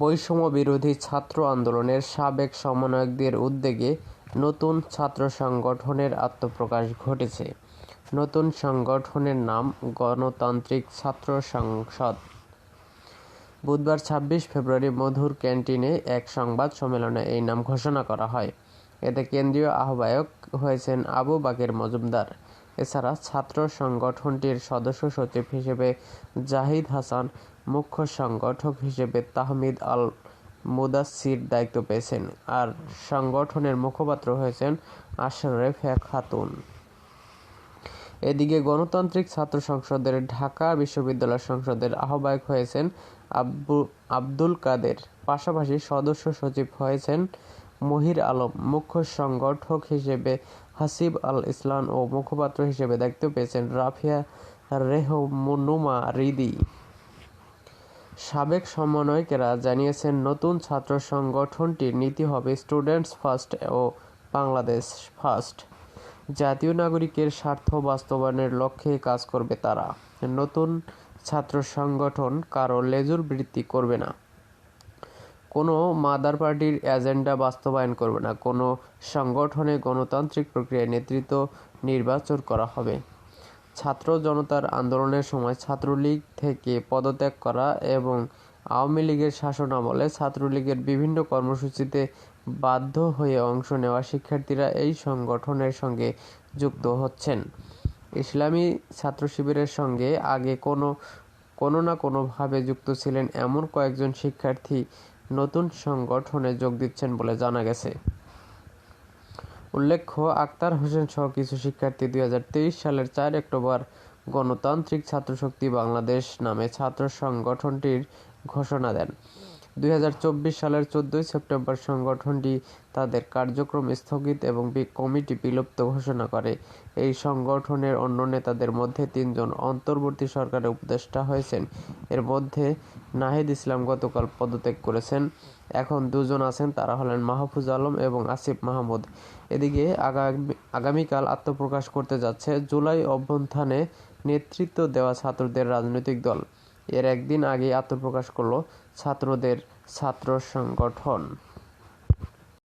বৈষম্য বিরোধী ছাত্র আন্দোলনের সাবেক সমন্বয়কদের উদ্যোগে নতুন ছাত্র সংগঠনের আত্মপ্রকাশ ঘটেছে। নতুন সংগঠনের নাম গণতান্ত্রিক ছাত্র সংসদ। বুধবার ছাব্বিশ ফেব্রুয়ারি মধুর ক্যান্টিনে এক সংবাদ সম্মেলনে এই নাম ঘোষণা করা হয়। এতে কেন্দ্রীয় আহ্বায়ক হয়েছেন আবু বাকের মজুমদার। এছাড়া ছাত্র সংগঠনটির সদস্য সচিব হিসেবে জাহিদ হাসান, মুখ্য সংগঠক হিসেবে তাহমিদ আল মুদাসির দায়িত্ব পেয়েছেন আর সংগঠনের মুখপাত্র হয়েছেন আশরাফে খাতুন। এদিকে গণতান্ত্রিক ছাত্র সংসদের ঢাকা বিশ্ববিদ্যালয় সংসদের আহ্বায়ক হয়েছেন আব্বু, আব্দুল কাদের। পাশাপাশি সদস্য সচিব হয়েছেন মহির আলম, মুখ্য সংগঠক হিসেবে হাসিব আল ইসলাম ও মুখপাত্র হিসেবে দায়িত্ব পেয়েছেন রাফিয়া রেহমনুমা রিদি। সাবেক সমন্বয়কেরা জানিয়েছেন, নতুন ছাত্র সংগঠনটির নীতি হবে স্টুডেন্টস ফার্স্ট ও বাংলাদেশ ফার্স্ট জাতীয় নাগরিকের স্বার্থ বাস্তবায়নের লক্ষ্যে কাজ করবে তারা। নতুন ছাত্র সংগঠন কারও লেজুর বৃত্তি করবে না। কোনো মাদার পার্টির এজেন্ডা বাস্তবায়ন করবে না। কোনো সংগঠনে গণতান্ত্রিক প্রক্রিয়ায় নেতৃত্ব নির্বাচন করা হবে। ছাত্র জনতার আন্দোলনের সময় ছাত্রলীগ থেকে পদত্যাগ করা এবং আওয়ামী লীগের শাসনামলে ছাত্রলীগের বিভিন্ন কর্মসূচিতে বাধ্য হয়ে অংশ নেওয়া শিক্ষার্থীরা এই সংগঠনের সঙ্গে যুক্ত হচ্ছেন। ইসলামী ছাত্র শিবিরের সঙ্গে আগে কোনো কোনো না কোনোভাবে যুক্ত ছিলেন এমন কয়েকজন শিক্ষার্থী নতুন সংগঠনে যোগ দিচ্ছেন বলে জানা গেছে। উল্লেখ্য, আক্তার হোসেন সহ কিছু শিক্ষার্থী দুই সালের চার অক্টোবর গণতান্ত্রিক ছাত্রশক্তি বাংলাদেশ নামে ছাত্র সংগঠনটির ঘোষণা দেন। দুই হাজার চব্বিশ সালের চোদ্দই সেপ্টেম্বর সংগঠনটি তাদের কার্যক্রম স্থগিত এবং কমিটি বিলুপ্ত ঘোষণা করে। এই সংগঠনের অন্য নেতাদের মধ্যে তিনজন অন্তর্বর্তী সরকারের উপদেষ্টা হয়েছেন। এর মধ্যে নাহিদ ইসলাম গতকাল পদত্যাগ করেছেন। এখন দুজন আছেন, তারা হলেন মাহফুজ আলম এবং আসিফ মাহমুদ। এদিকে আগামীকাল আত্মপ্রকাশ করতে যাচ্ছে জুলাই অভ্যন্থানে নেতৃত্ব দেওয়া ছাত্রদের রাজনৈতিক দল। এর একদিন আগে আত্মপ্রকাশ করল ছাত্রদের ছাত্র সংগঠন।